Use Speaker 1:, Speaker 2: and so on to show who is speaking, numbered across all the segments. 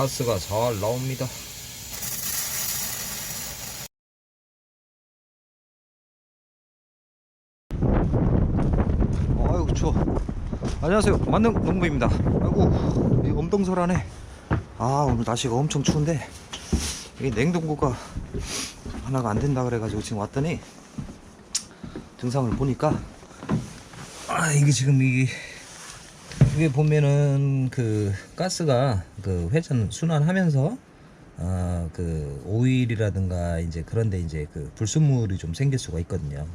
Speaker 1: 가스가 잘 나옵니다. 아이고 추워. 안녕하세요. 만능 농부입니다. 아이고 이 엄동설하네. 아 오늘 날씨가 엄청 추운데 이게 냉동고가 하나가 안 된다 그래가지고 지금 왔더니 증상을 보니까 아 이게 지금 이 이게 보면은 그 가스가 그 회전 순환하면서 아그 오일이라든가 이제 그런데 이제 그 불순물이 좀 생길 수가 있거든요.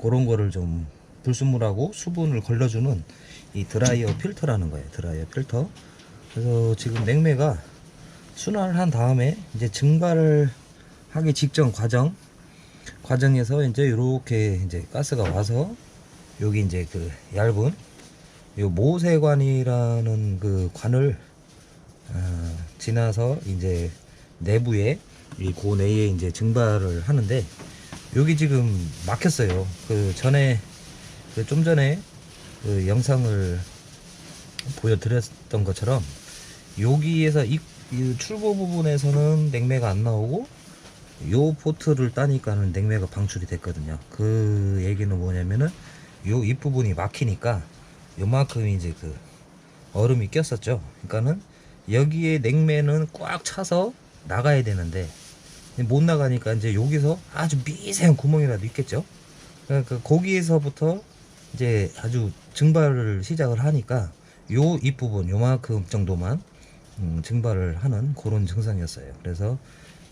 Speaker 1: 그런 거를 좀 불순물하고 수분을 걸러주는 이 드라이어 필터라는 거예요. 드라이어 필터. 그래서 지금 냉매가 순환을 한 다음에 이제 증발을 하기 직전 과정 과정에서 이제 이렇게 이제 가스가 와서 여기 이제 그 얇은 요 모세관이라는 그 관을 어, 지나서 이제 내부에 이 고 내에 이제 증발을 하는데 여기 지금 막혔어요. 그 전에 그 좀 전에 그 영상을 보여드렸던 것처럼 여기에서 이, 이 출구 부분에서는 냉매가 안 나오고 요 포트를 따니까는 냉매가 방출이 됐거든요. 그 얘기는 뭐냐면은 요 윗부분이 막히니까 요만큼 이제 그 얼음이 꼈었죠. 그러니까는 여기에 냉매는 꽉 차서 나가야 되는데 못 나가니까 이제 여기서 아주 미세한 구멍이라도 있겠죠. 그러니까 거기에서부터 이제 아주 증발을 시작을 하니까 요 윗부분 요만큼 정도만 음, 증발을 하는 그런 증상이었어요. 그래서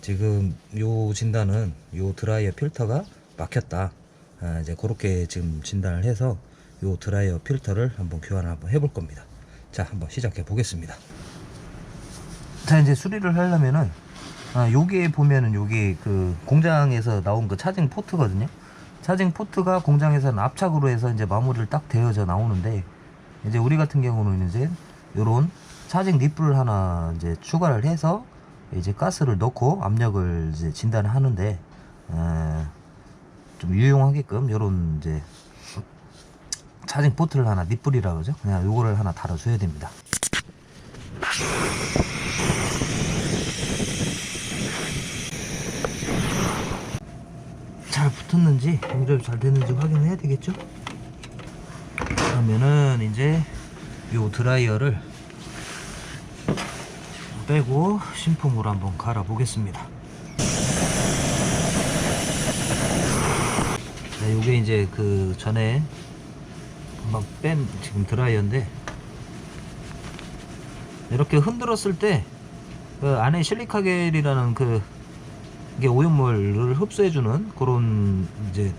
Speaker 1: 지금 요 진단은 요 드라이어 필터가 막혔다. 아, 이제 그렇게 지금 진단을 해서 요 드라이어 필터를 한번 교환을 한번 해볼 겁니다. 자, 한번 시작해 보겠습니다. 자, 이제 수리를 하려면은 아, 요게 보면은 요게 그 공장에서 나온 그 차징 포트거든요. 차징 포트가 공장에서는 압착으로 해서 이제 마무리를 딱 되어져 나오는데 이제 우리 같은 경우는 이제 요런 차징 니플을 하나 이제 추가를 해서 이제 가스를 넣고 압력을 이제 진단을 하는데 에, 좀 유용하게끔 요런 이제 차징 포트를 하나 니플이라 그러죠. 그냥 요거를 하나 달아줘야 됩니다. 잘 붙었는지 연결이 잘 됐는지 확인해야 되겠죠? 그러면은 이제 요 드라이어를 빼고 신품으로 한번 갈아 보겠습니다. 네, 요게 이제 그 전에 금방 뺀 지금 드라이어인데 이렇게 흔들었을 때 그 안에 실리카겔이라는 그 이게 오염물을 흡수해주는 그런 이제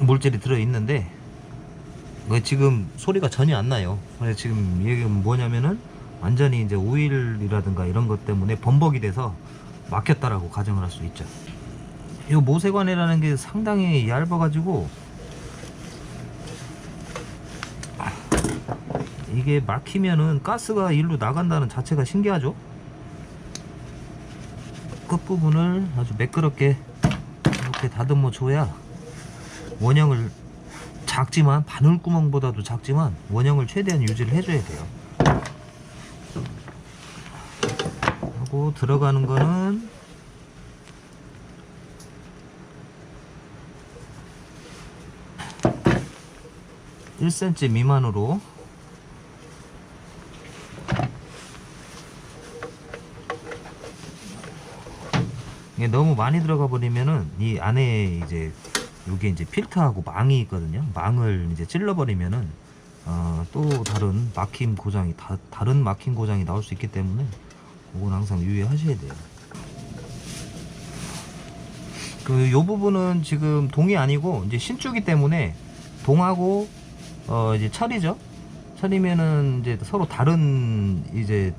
Speaker 1: 물질이 들어 있는데 지금 소리가 전혀 안 나요. 지금 얘기가 뭐냐면은 완전히 이제 오일이라든가 이런 것 때문에 범벅이 돼서 막혔다라고 가정을 할 수 있죠. 이 모세관이라는 게 상당히 얇아가지고 이게 막히면은 가스가 일로 나간다는 자체가 신기하죠. 끝부분을 아주 매끄럽게 이렇게 다듬어 줘야 원형을 작지만 바늘구멍보다도 작지만 원형을 최대한 유지를 해줘야 돼요. 하고 들어가는 거는 (1cm) 미만으로 이게 너무 많이 들어가 버리면은 이 안에 이제 요게 이제 필터하고 망이 있거든요. 망을 이제 찔러 버리면은 어, 또 다른 막힘 고장이 다, 다른 막힘 고장이 나올 수 있기 때문에 그건 항상 유의하셔야 돼요. 그 요 부분은 지금 동이 아니고 이제 신주기 때문에 동하고 어 이제 철이죠. 철이면은 이제 서로 다른 이제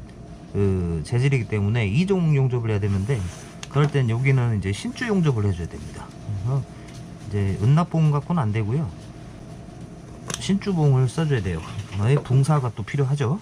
Speaker 1: 그 재질이기 때문에 이종 용접을 해야 되는데 그럴 땐 여기는 이제 신주 용접을 해줘야 됩니다. 그래서 이제 은납봉 갖고는 안 되고요. 신주봉을 써줘야 돼요. 어, 붕사가 또 필요하죠.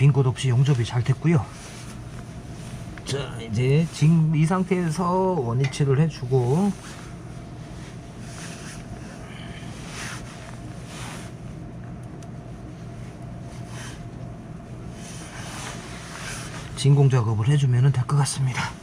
Speaker 1: 빈 곳 없이 용접이 잘 됐고요. 자 이제 지금 이 상태에서 원위치를 해주고 진공 작업을 해주면 될 것 같습니다.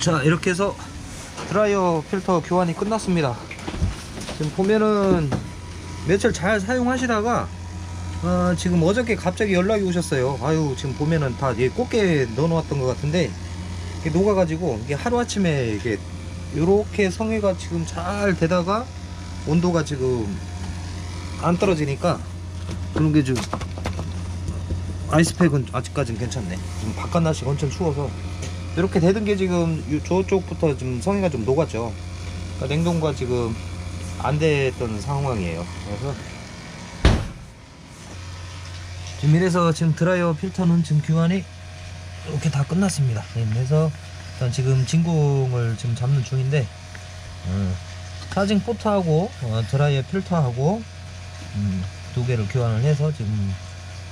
Speaker 1: 자 이렇게 해서 드라이어 필터 교환이 끝났습니다. 지금 보면은 며칠 잘 사용하시다가 어, 지금 어저께 갑자기 연락이 오셨어요. 아유 지금 보면은 다 이게 꽃게 넣어 놓았던 것 같은데 이게 녹아가지고 이게 하루아침에 이게 요렇게 성회가 지금 잘 되다가 온도가 지금 안 떨어지니까 그런 게 지금 아이스팩은 아직까지는 괜찮네. 지금 바깥 날씨가 엄청 추워서 이렇게 되던 게 지금 요- 저쪽부터 좀 성의가 좀 녹았죠. 그러니까 냉동과 지금 안 됐던 상황이에요. 그래서 지금 이래서 지금 드라이어 필터는 지금 교환이 이렇게 다 끝났습니다. 네, 그래서 일단 지금 진공을 지금 잡는 중인데 음, 차징 포트하고 어, 드라이어 필터하고 음, 두 개를 교환을 해서 지금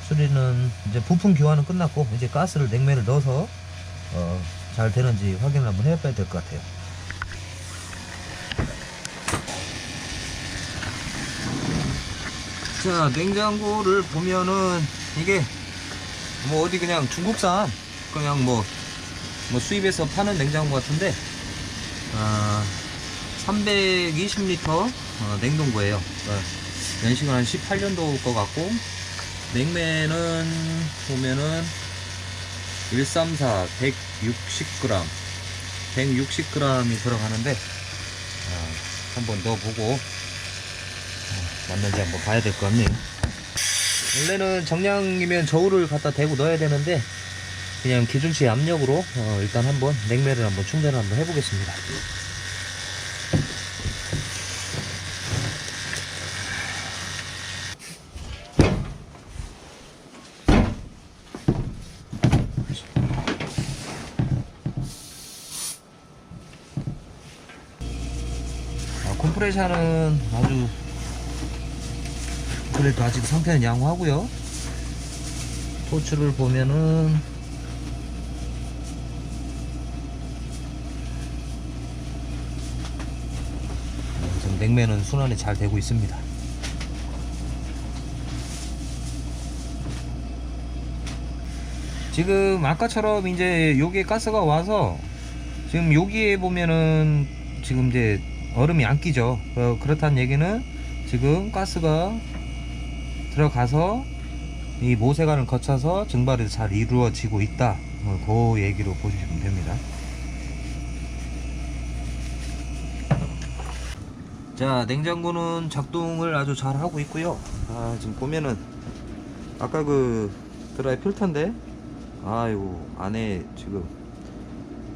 Speaker 1: 수리는 이제 부품 교환은 끝났고 이제 가스를 냉매를 넣어서 어, 잘 되는지 확인을 한번 해봐야 될 것 같아요. 자, 냉장고를 보면은 이게 뭐 어디 그냥 중국산 그냥 뭐, 뭐 수입해서 파는 냉장고 같은데 아, 320리터 어, 냉동고예요. 그러니까 연식은 한 18년도 것 같고 냉매는 보면은 134 160g 160g이 들어가는데 아, 한번 넣어보고 어, 맞는지 한번 봐야 될 것 같네요 원래는 정량이면 저울을 갖다 대고 넣어야 되는데 그냥 기준치 압력으로 어, 일단 한번 냉매를 한번 충전을 한번 해보겠습니다 컴프레셔는 아주 그래도 아직 상태는 양호하고요. 토출을 보면은 음, 지금 냉매는 순환이 잘 되고 있습니다. 지금 아까처럼 이제 여기에 가스가 와서 지금 여기에 보면은 지금 이제 얼음이 안 끼죠. 어, 그렇다는 얘기는 지금 가스가 들어가서 이 모세관을 거쳐서 증발이 잘 이루어지고 있다. 어, 그 얘기로 보시면 됩니다. 자, 냉장고는 작동을 아주 잘 하고 있고요. 아, 지금 보면은 아까 그 드라이 필터인데 아이고 안에 지금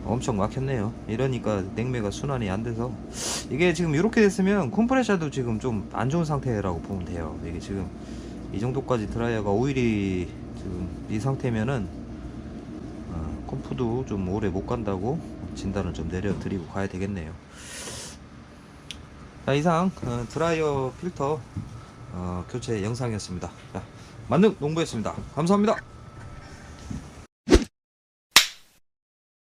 Speaker 1: 엄청 막혔네요. 이러니까 냉매가 순환이 안 돼서. 이게 지금 이렇게 됐으면 컴프레셔도 지금 좀 안 좋은 상태라고 보면 돼요. 이게 지금 이 정도까지 드라이어가 오일이 지금 이 상태면은 어, 컴프도 좀 오래 못 간다고 진단을 좀 내려 드리고 가야 되겠네요. 자 이상 어, 드라이어 필터 어, 교체 영상이었습니다. 자 만능 농부였습니다. 감사합니다